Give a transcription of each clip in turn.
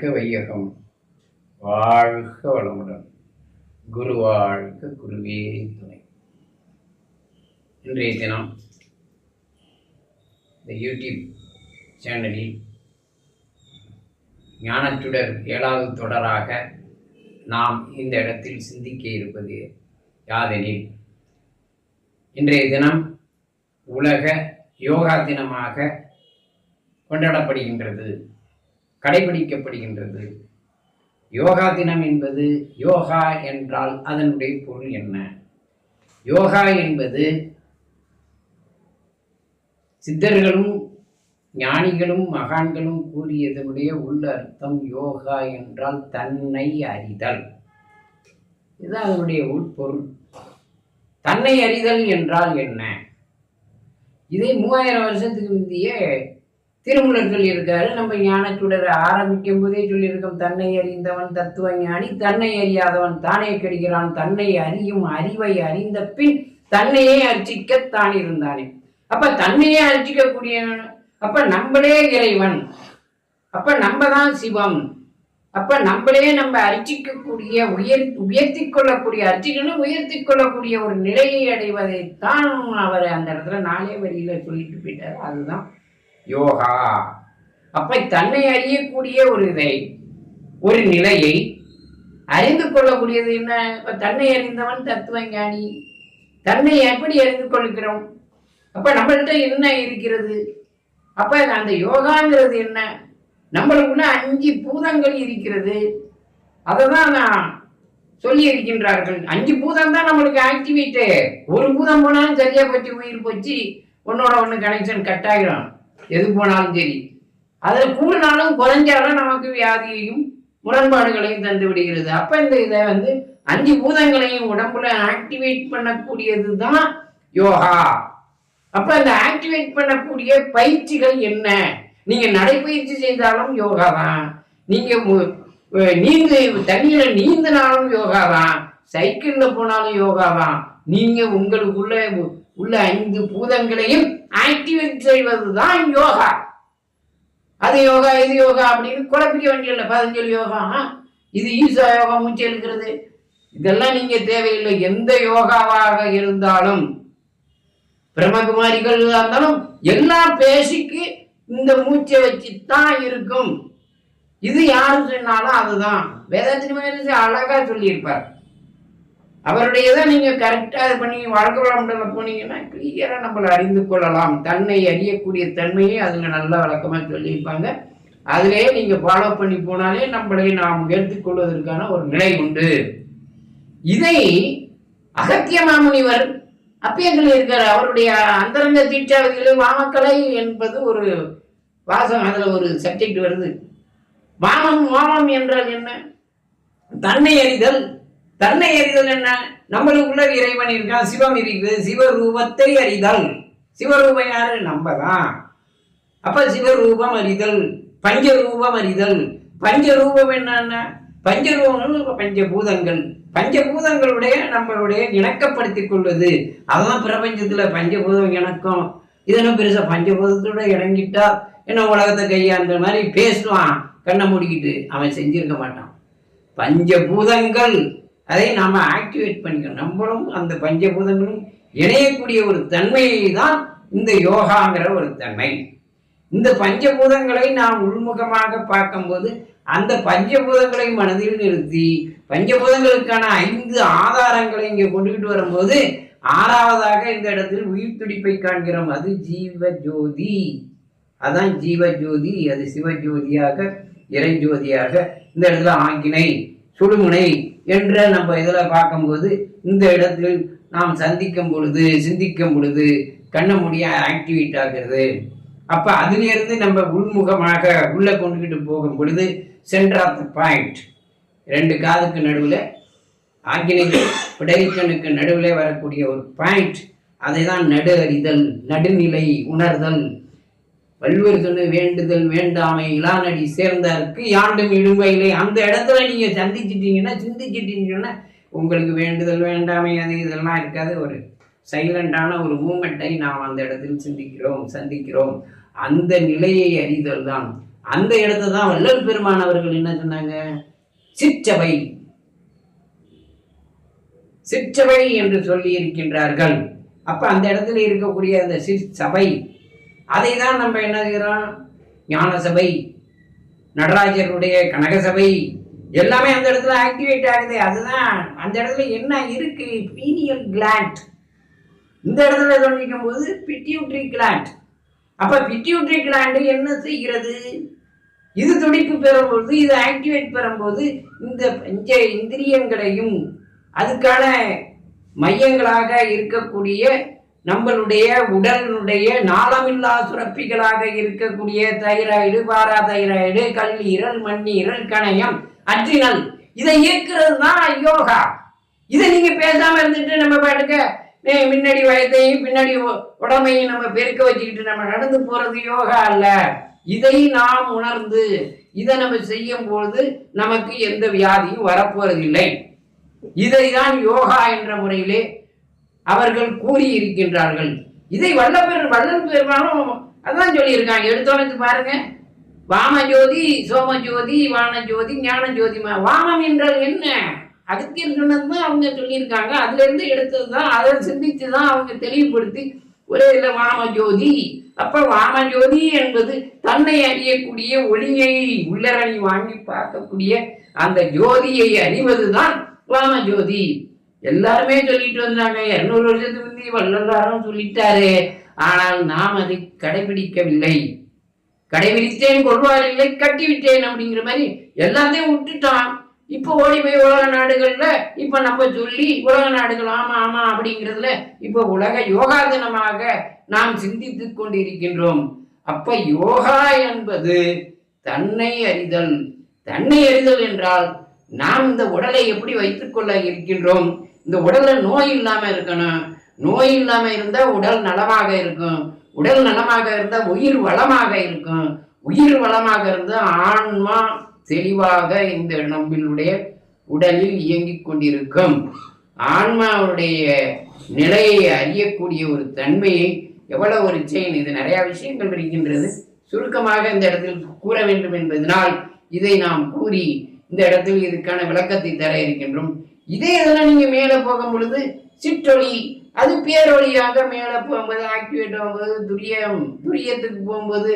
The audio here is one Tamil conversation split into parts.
வாழ்க வையகம். வாழ்க வளமுடன். குரு வாழ்க குருவே துணை. இன்றைய தினம் இந்த யூடியூப் சேனலில் ஞானச்சுடர் ஏழாவது தொடராக நாம் இந்த இடத்தில் சிந்திக்க இருப்பது யாதெனில் இன்றைய தினம் உலக யோகா தினமாக கொண்டாடப்படுகின்றது. கடைபிடிக்கப்படுகின்றது. யோகா தினம் என்பது யோகா என்றால் அதனுடைய பொருள் என்ன? யோகா என்பது சித்தர்களும் ஞானிகளும் மகான்களும் கூறியதனுடைய உள்ள அர்த்தம் யோகா என்றால் தன்னை அறிதல். இது அதனுடைய உட்பொருள் தன்னை அறிதல் என்றால் என்ன? இதை மூவாயிரம் வருஷத்துக்கு முந்தைய திருமுலர்கள் இருக்காரு. நம்ம ஞானச்சுடரை ஆரம்பிக்கும் போதே சொல்லியிருக்கோம் தன்னை அறிந்தவன் தத்துவ ஞானி தன்னை அறியாதவன் தானே கெடுகிறான் தன்னை அறியும் அறிவை அறிந்த பின் தன்னையே அர்ச்சிக்க தான் இருந்தானே. அப்ப தன்னையே அர்ச்சிக்கக்கூடிய அப்ப நம்மளே இறைவன் அப்ப நம்ம தான் சிவம் அப்ப நம்மளே நம்ம அர்ச்சிக்கக்கூடிய உயர் உயர்த்தி கொள்ளக்கூடிய அர்ச்சிக்கணும் உயர்த்தி கொள்ளக்கூடிய ஒரு நிலையை அடைவதைத்தான் அவர் அந்த இடத்துல நாளே வரியில சொல்லிட்டு போயிட்டார். அதுதான் யோகா. அப்ப தன்னை அறியக்கூடிய ஒரு இதை ஒரு நிலையை அறிந்து கொள்ளக்கூடியது என்ன? இப்ப தன்னை அறிந்தவன் தத்துவ ஞானி தன்னை எப்படி அறிந்து கொள்கிறோம்? அப்ப நம்மள்கிட்ட என்ன இருக்கிறது? அப்ப அந்த யோகாங்கிறது என்ன? நம்மளுக்குள்ள அஞ்சு பூதங்கள் இருக்கிறது. அதை தான் நான் சொல்லி இருக்கின்றார்கள். அஞ்சு பூதம் தான் நம்மளுக்கு ஆக்டிவேட்டு ஒரு பூதம் போனாலும் சரியா போச்சு உயிர் போச்சு. ஒன்னோட ஒன்று கனெக்ஷன் கட் ஆகிடும் எது போனாலும் சரி. அதில் கூடினாலும் குறைஞ்சாலும் நமக்கு வியாதியையும் முரண்பாடுகளையும் தந்து விடுகிறது. அப்ப இந்த இதை வந்து அஞ்சு பூதங்களையும் உடம்புல ஆக்டிவேட் பண்ணக்கூடியது தான் யோகா. அப்ப அந்த ஆக்டிவேட் பண்ணக்கூடிய பயிற்சிகள் என்ன? நீங்க நடைப்பயிற்சி செய்தாலும் யோகா தான். நீங்க நீந்து தண்ணியில நீந்தினாலும் யோகா தான். சைக்கிள்ல போனாலும் யோகா தான். நீங்க உங்களுக்குள்ள உள்ள ஐந்து பூதங்களையும் ஆக்டிவேட் செய்வது தான் யோகா. அது யோகா இது யோகா அப்படின்னு குழப்பிக்க வேண்டியதில்லை. பதஞ்சல் யோகா. இது ஈசா யோகா மூச்சு எழுக்கிறது இதெல்லாம் நீங்க தேவையில்லை. எந்த யோகாவாக இருந்தாலும் பிரம்மகுமாரிகள் இருந்தாலும் எல்லா பேசிக்கு இந்த மூச்சை வச்சு தான் இருக்கும். இது யாரு சொன்னாலும் அதுதான். வேதாத்திரி மகரிஷி அழகா சொல்லியிருப்பார். அவருடையதை நீங்கள் கரெக்டாக இது பண்ணி வாழ்க்கை வளமுடல போனீங்கன்னா கிளியராக நம்மளை அறிந்து கொள்ளலாம். தன்னை அறியக்கூடிய தன்மையை அதில் நல்லா வழக்கமாக சொல்லியிருப்பாங்க. அதிலே நீங்கள் ஃபாலோ பண்ணி போனாலே நம்மளை நாம் எடுத்துக்கொள்வதற்கான ஒரு நிலை உண்டு. இதை அகத்திய மாமுனிவர் அப்பியங்கள் இருக்கார். அவருடைய அந்தரங்க தீட்சாவதிகளில் வாமக்கலை என்பது ஒரு வாசம் அதில் ஒரு சப்ஜெக்ட் வருது. வாமம் வாமம் என்றால் என்ன? தன்னை அறிதல் தன்னை அறிதல் என்ன? நம்மளுக்குள்ள இறைவன் இருக்கான் சிவம் இருக்குது சிவரூபத்தை அறிதல். சிவரூபம் யாரு? நம்ம தான் அப்ப சிவரூபம் அறிதல் பஞ்சரூபம் அறிதல். பஞ்சரூபம் என்னன்னா? பஞ்சரூபங்கள் பஞ்சபூதங்கள். பஞ்சபூதங்களுடைய நம்மளுடைய இணக்கப்படுத்திக் கொள்வது அதுதான் பிரபஞ்சத்துல பஞ்சபூதம் இணக்கம். இதெல்லாம் பெருசா? பஞ்சபூதத்தோட இணங்கிட்டா என்ன உலகத்தை கையாண்ட மாதிரி பேசுவான். கண்ணை மூடிக்கிட்டு அவன் செஞ்சிருக்க மாட்டான். பஞ்சபூதங்கள். அதை நாம் ஆக்டிவேட் பண்ணிக்கணும். நம்மளும் அந்த பஞ்சபூதங்களும் இணையக்கூடிய ஒரு தன்மையை தான் இந்த யோகாங்கிற ஒரு தன்மை. இந்த பஞ்சபூதங்களை நாம் உள்முகமாக பார்க்கும்போது அந்த பஞ்சபூதங்களை மனதில் நிறுத்தி பஞ்சபூதங்களுக்கான ஐந்து ஆதாரங்களை இங்கே கொண்டுகிட்டு வரும்போது ஆறாவதாக இந்த இடத்தில் உயிர் துடிப்பை காண்கிறோம். அது ஜீவ ஜோதி அதான் ஜீவ ஜோதி அது சிவஜோதியாக இறைஞ்சோதியாக இந்த இடத்துல ஆங்கினை சுடுமுனை என்ற நம்ம இதில் பார்க்கும்போது இந்த இடத்தில் நாம் சந்திக்கும் பொழுது சிந்திக்கும் பொழுது கண்ண முடிய ஆக்டிவேட் ஆகிறது. அப்போ அதிலிருந்து நம்ம உள்முகமாக உள்ளே கொண்டுக்கிட்டு போகும் பொழுது சென்டர் ஆஃப் த பாயிண்ட் ரெண்டு காதுக்கு நடுவில் ஆக்கினைக்கு பிடைக்கனுக்கு நடுவில் வரக்கூடிய ஒரு பாயிண்ட் அதை தான் நடு அறிதல் நடுநிலை உணர்தல். வள்ளுவர் சொன்ன வேண்டுதல் வேண்டாமை இளாநடி சேர்ந்தாருக்கு யாண்டும் இடுமையிலே அந்த இடத்துல நீங்க சந்திச்சிட்டீங்கன்னா சிந்திச்சிட்டீங்கன்னா உங்களுக்கு வேண்டுதல் வேண்டாமை அது இதெல்லாம் இருக்காது. ஒரு சைலண்டான ஒரு மூமெண்ட்டை நாம் அந்த இடத்தில் சிந்திக்கிறோம் சந்திக்கிறோம். அந்த நிலையை அறிதல் தான். அந்த இடத்தை தான் வள்ளல் பெருமான் அவர்கள் என்ன சொன்னாங்க? சிற்சபை. சிற்சபை என்று சொல்லி இருக்கின்றார்கள். அப்ப அந்த இடத்துல இருக்கக்கூடிய அந்த சிற்சபை அதை தான் நம்ம என்ன செய்கிறோம் ஞான சபை நடராஜருடைய கனக சபை எல்லாமே அந்த இடத்துல ஆக்டிவேட் ஆகுது. அதுதான் அந்த இடத்துல என்ன இருக்கு? பீனியல் கிளாண்ட் இந்த இடத்துல சொல்லிக்கும் போது பிட்யூட்ரி கிளாண்ட் அப்ப பிட்யூட்ரி கிளாண்டு என்ன செய்கிறது? இது துடிப்பு பெறும்போது இது ஆக்டிவேட் பெறும்போது இந்த பஞ்ச இந்திரியங்களையும் அதுக்கான மையங்களாக இருக்கக்கூடிய நம்மளுடைய உடலினுடைய நாளமில்லா சுரப்பிகளாக இருக்கக்கூடிய தைராய்டு பாரா தைராய்டு கல்லீரல் மண்ணீரல் கணையம் அட்ரினல் இதை இயக்குறது தான் யோகா. இதை நீங்க பேசாம இருந்துட்டு நம்ம பாட்டுக்க முன்னாடி வயதையும் பின்னாடி உடமையும் நம்ம பெருக்க வச்சுக்கிட்டு நம்ம நடந்து போறது யோகா அல்ல. இதை நாம் உணர்ந்து இதை நம்ம செய்யும் பொழுது நமக்கு எந்த வியாதியும் வரப்போறதில்லை. இதைதான் யோகா என்ற முறையிலே அவர்கள் கூறி இருக்கின்றார்கள் இதை வல்லபெரு வல்லன் பெருமானும் அதான் சொல்லியிருக்காங்க. எடுத்தோன்னு பாருங்க. வாமஜோதி சோமஜோதி வானஜோதி ஞானஜோதி வாமம் என்றால் என்ன? அகத்தியர் சொன்னதுதான் அவங்க சொல்லியிருக்காங்க. அதுலேருந்து எடுத்தது தான் அதை சிந்தித்து தான் அவங்க தெளிவுபடுத்தி ஒரே இதில் வாமஜோதி. அப்போ வாமஜோதி என்பது தன்னை அறியக்கூடிய ஒளியை உள்ளரணி வாங்கி பார்க்கக்கூடிய அந்த ஜோதியை அறிவதுதான் வாமஜோதி. எல்லாருமே சொல்லிட்டு வந்தாங்க. இருநூறு வருஷத்துக்கு முந்தி வள்ளலாரும் சொல்லிட்டாரு. ஆனால் நாம் அதை கடைபிடிக்கவில்லை. கடைபிடித்தேன் கொள்வார் இல்லை கட்டிவிட்டேன் அப்படிங்கிற மாதிரி எல்லாத்தையும் விட்டுட்டான். இப்போ ஓடி போய் உலக நாடுகள்ல இப்ப நம்ம சொல்லி உலக நாடுகள் ஆமா ஆமா அப்படிங்கிறதுல இப்ப உலக யோகா தினமாக நாம் சிந்தித்து கொண்டிருக்கின்றோம். அப்ப யோகா என்பது தன்னை அறிதல். தன்னை அறிதல் என்றால் நாம் இந்த உடலை எப்படி வைத்துக்கொள்ள இருக்கின்றோம்? இந்த உடல்ல நோய் இல்லாம இருக்கணும். நோய் இல்லாம இருந்தா உடல் நலமாக இருக்கும். உடல் நலமாக இருந்தா உயிர் வளமாக இருக்கும். உயிர் வளமாக இருந்து ஆன்மா தெளிவாக இந்த நம்மளுடைய உடலில் இயங்கிக் கொண்டிருக்கும். ஆன்மாவுடைய நிலையை அறியக்கூடிய ஒரு தன்மையை எவ்வளவு ஒரு செயின். இது நிறைய விஷயங்கள் இருக்கின்றது. சுருக்கமாக இந்த இடத்தில் கூற வேண்டும் என்பதனால் இதை நாம் கூறி இந்த இடத்தில் இதுக்கான விளக்கத்தை தர இருக்கின்றோம். இதே இதெல்லாம் நீங்கள் மேலே போகும் பொழுது சிற்றொளி அது பேரொழியாக மேலே போகும்போது ஆக்டிவேட் ஆகும்போது துரியம் துரியத்துக்கு போகும்போது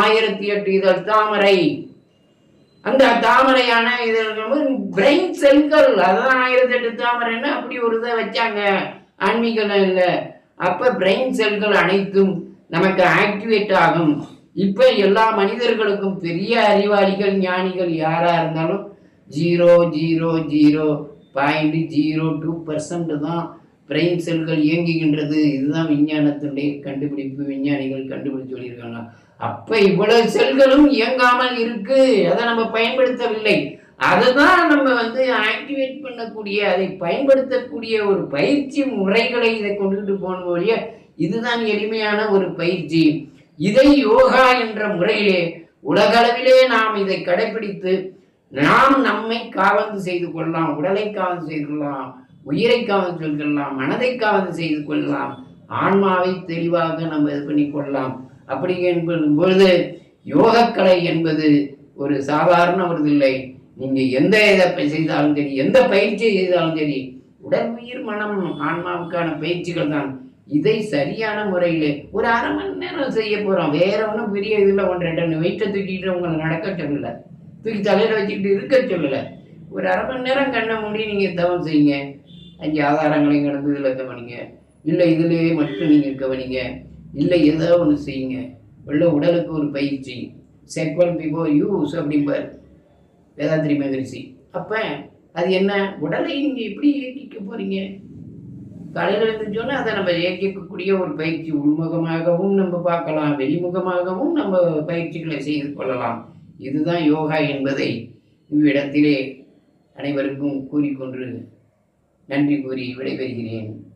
ஆயிரத்தி எட்டு இதழ் தாமரை. அந்த தாமரையான இதழ்கள் பிரெயின் செல்கள் அதான் ஆயிரத்தி எட்டு தாமரைன்னு அப்படி ஒரு இதை வச்சாங்க. ஆன்மீகம் இல்லை. அப்போ பிரெயின் செல்கள் அனைத்தும் நமக்கு ஆக்டிவேட் ஆகும். இப்போ எல்லா மனிதர்களுக்கும் பெரிய அறிவாளிகள் ஞானிகள் யாராக இருந்தாலும் zero zero zero point zero two percent தான் பிரெயின் செல்கள் இயங்குகின்றது. இதுதான் விஞ்ஞானத்தினுடைய கண்டுபிடிப்பு. விஞ்ஞானிகள் கண்டுபிடிச்சு சொல்லியிருக்காங்க. அப்போ இவ்வளவு செல்களும் இயங்காமல் இருக்கு. அதை நம்ம பயன்படுத்தவில்லை. அதுதான் நம்ம வந்து ஆக்டிவேட் பண்ணக்கூடிய அதை பயன்படுத்தக்கூடிய ஒரு பயிற்சி முறைகளை இதை கொண்டுகிட்டு போன வழிய இதுதான் எளிமையான ஒரு பயிற்சி. இதை யோகா என்ற முறையிலே உலகளவிலே நாம் இதை கடைபிடித்து நாம் நம்மை காவந்து செய்து கொள்ளலாம் உடலை காவந்து செய்து கொள்ளலாம் உயிரை காவந்து செய்து கொள்ளலாம் மனதை காவந்து செய்து கொள்ளலாம் ஆன்மாவை தெளிவாக நம்ம இது பண்ணி கொள்ளலாம். அப்படி என்பதும் பொழுது யோகக்கலை என்பது ஒரு சாதாரண ஒரு இல்லை. நீங்கள் எந்த இதை செய்தாலும் சரி எந்த பயிற்சியை செய்தாலும் சரி உடல் உயிர் மனம் ஆன்மாவுக்கான பயிற்சிகள் தான். இதை சரியான முறையில் ஒரு அரை மணி நேரம் செய்ய போகிறோம் வேற ஒன்றும் பெரிய இதில் ஒன்று ரெண்டு வெயிட்டை தூக்கிட்டு உங்களை நடக்க சொல்லலை. தூக்கி தலையில் வச்சுக்கிட்டு இருக்க சொல்லலை. ஒரு அரை மணி நேரம் கண்ணை மூடி நீங்கள் தவம் செய்யுங்க. அஞ்சு ஆதாரங்களையும் கடந்து இதில் கவனிங்க இல்லை இதுலேயே மட்டும் நீங்கள் கவனிங்க இல்லை ஏதோ ஒன்று செய்யுங்க. உள்ள உடலுக்கு ஒரு பயிற்சி. செக்வல் பிபோ யூஸ் அப்படிம்பார். வேதாந்திரி மகரிஷி. அப்போ அது என்ன? உடலை நீங்கள் எப்படி இயக்கிக்க போகிறீங்க காலையில் இருந்துச்சோன்னா அதை நம்ம இயக்கிக்கக்கூடிய ஒரு பயிற்சி. உள்முகமாகவும் நம்ம பார்க்கலாம். வெளிமுகமாகவும் நம்ம பயிற்சிகளை செய்து கொள்ளலாம். இதுதான் யோகா என்பதை இவ்விடத்திலே அனைவருக்கும் கூறிக்கொண்டு நன்றி கூறி விடைபெறுகிறேன்.